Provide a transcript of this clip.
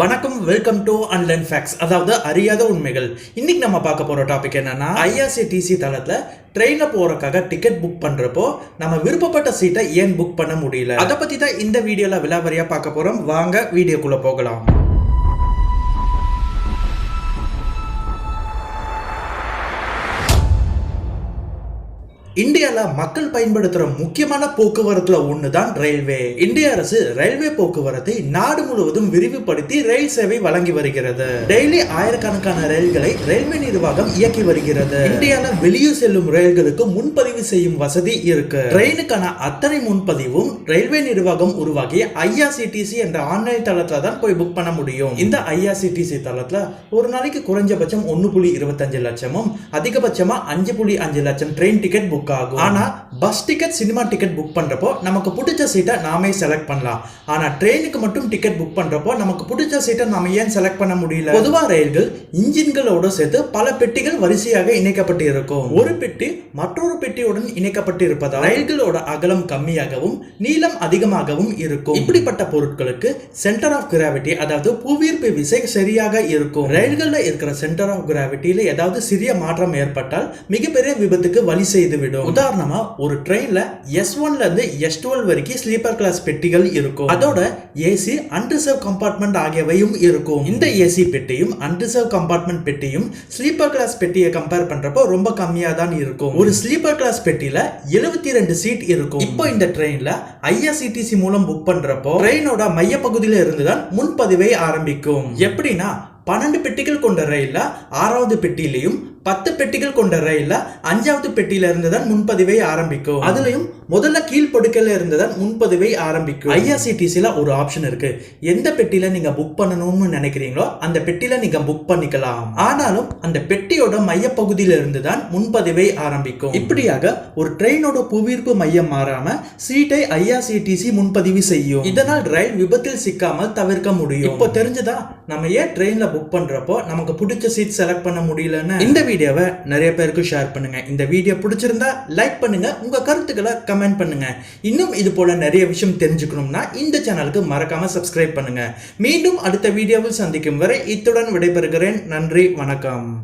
வணக்கம் welcome to அன்லைன் facts அதாவது அறியாத உண்மைகள். இன்னைக்கு நம்ம பார்க்க போகிற டாபிக் என்னன்னா ஐஆர்சிடிசி தளத்தில் ட்ரெயினில் போகிறக்காக டிக்கெட் புக் பண்ணுறப்போ நம்ம விருப்பப்பட்ட சீட்டை ஏன் புக் பண்ண முடியல? அதை பற்றி தான் இந்த வீடியோவில் விலாவரியாக பார்க்க போகிறோம் வாங்க வீடியோக்குள்ளே போகலாம். இந்தியால மக்கள் பயன்படுத்துற முக்கியமான போக்குவரத்துல ஒண்ணுதான் ரயில்வே. இந்திய அரசு ரயில்வே போக்குவரத்தை நாடு முழுவதும் விரிவுபடுத்தி ரயில் சேவை வழங்கி வருகிறது. டெய்லி ஆயிரக்கணக்கான ரயில்களை ரயில்வே நிர்வாகம் இயக்கி வருகிறது. இந்தியால வெளியூர் செல்லும் ரயில்களுக்கு முன்பதிவு செய்யும் வசதி இருக்கு. ட்ரெயினுக்கான அத்தனை முன்பதிவும் ரயில்வே நிர்வாகம் உருவாகி ஐஆர்சிடிசி என்ற ஆன்லைன் தளத்துல தான் போய் புக் பண்ண முடியும். இந்த ஐஆர்சிடிசி தளத்துல ஒரு நாளைக்கு குறைஞ்சபட்சம் ஒன்னு புள்ளி இருபத்தஞ்சு லட்சமும் அதிகபட்சமா அஞ்சு புள்ளி அஞ்சு லட்சம் ட்ரெயின் டிக்கெட் புக் ஆகும். ஆனால் bus ticket cinema ticket book பண்றப்போ நமக்கு பிடிச்ச சீட்டை நாமே செலக்ட் பண்ணலாம். ஆனால் ட்ரெயினுக்கு மட்டும் டிக்கெட் புக் பண்றப்போ நமக்கு பிடிச்ச சீட்டை நாம ஏன் செலக்ட் பண்ண முடியல? பொதுவா ரயில்கள் இன்ஜின்களோட சேர்த்து பல பெட்டிகள் வரிசையாக இணைக்கப்பட்டு இருக்கும். ஒரு பெட்டி மற்றொரு பெட்டியுடன் இணைக்கப்பட்டு இருப்பதால் ரயில்களோட அகலம் கம்மியாகவும் நீளம் அதிகமாகவும் இருக்கும். இப்படிப்பட்ட பொருட்களுக்கு சென்டர் ஆஃப் கிராவிட்டி அதாவது புவியீர்ப்பு விசை சரியாக இருக்கும். ரயில்கள்ல இருக்கிற சென்டர் ஆஃப் கிராவிட்டியில் ஏதாவது சிறிய மாற்றம் ஏற்பட்டால் மிகப்பெரிய விபத்துக்கு வழி செய்துவிடும் போயிடும். உதாரணமா ஒரு ட்ரெயின்ல எஸ் ஒன்ல இருந்து எஸ் டுவெல் வரைக்கும் ஸ்லீப்பர் கிளாஸ் பெட்டிகள் இருக்கும். அதோட ஏசி அன்ரிசர்வ் கம்பார்ட்மெண்ட் ஆகியவையும் இருக்கும். இந்த ஏசி பெட்டியும் அன்ரிசர்வ் கம்பார்ட்மெண்ட் பெட்டியும் ஸ்லீப்பர் கிளாஸ் பெட்டியை கம்பேர் பண்றப்போ ரொம்ப கம்மியா தான் இருக்கும். ஒரு ஸ்லீப்பர் கிளாஸ் பெட்டியில 72 ரெண்டு சீட் இருக்கும். இப்போ இந்த ட்ரெயின்ல ஐஆர்சிடிசி மூலம் புக் பண்றப்போ ட்ரெயினோட மையப்பகுதியில இருந்து தான் முன்பதிவை ஆரம்பிக்கும். எப்படின்னா பன்னெண்டு பெட்டிகள் கொண்ட ரயில்ல ஆறாவது பெட்டியிலையும் பத்து பெட்டிகள் கொண்ட ரயில்ல அஞ்சாவது பெட்டியில இருந்து தான் முன்பதிவை ஆரம்பிக்கும். அதுலயும் முதல்ல கீழ்ப்படுக்கையில இருந்து தான் முன்பதிவை ஆரம்பிக்கும். ஐஆர்சிடிசில ஒரு ஆப்ஷன் இருக்கு. எந்த பெட்டியில நீங்க புக் பண்ணணும்னு நினைக்கிறீங்களோ அந்த பெட்டியில நீங்க புக் பண்ணிக்கலாம். ஆனாலும் அந்த பெட்டியோட மையப்பகுதியில இருந்து தான் முன்பதிவை ஆரம்பிக்கும். இப்படியாக ஒரு ட்ரெயினோட புவியீர்ப்பு மையம் மாறாம சீட்டை ஐஆர்சிடிசி முன்பதிவு செய்யும். இதனால் ரயில் விபத்தில் சிக்காமல் தவிர்க்க முடியும். இப்போ தெரிஞ்சுதான் நம்ம ஏன் ட்ரெயினில் புக் பண்ணுறப்போ நமக்கு பிடிச்ச சீட் செலக்ட் பண்ண முடியலன்னு இந்த வீடியோவை நிறைய பேருக்கு ஷேர் பண்ணுங்கள் இந்த வீடியோ பிடிச்சிருந்தா லைக் பண்ணுங்கள் உங்கள் கருத்துக்களை கமெண்ட் பண்ணுங்கள் இன்னும் இது போல் நிறைய விஷயம் தெரிஞ்சுக்கணும்னா இந்த சேனலுக்கு மறக்காமல் சப்ஸ்கிரைப் பண்ணுங்க. மீண்டும் அடுத்த வீடியோவில் சந்திக்கும் வரை இத்துடன் விடைபெறுகிறேன். நன்றி வணக்கம்.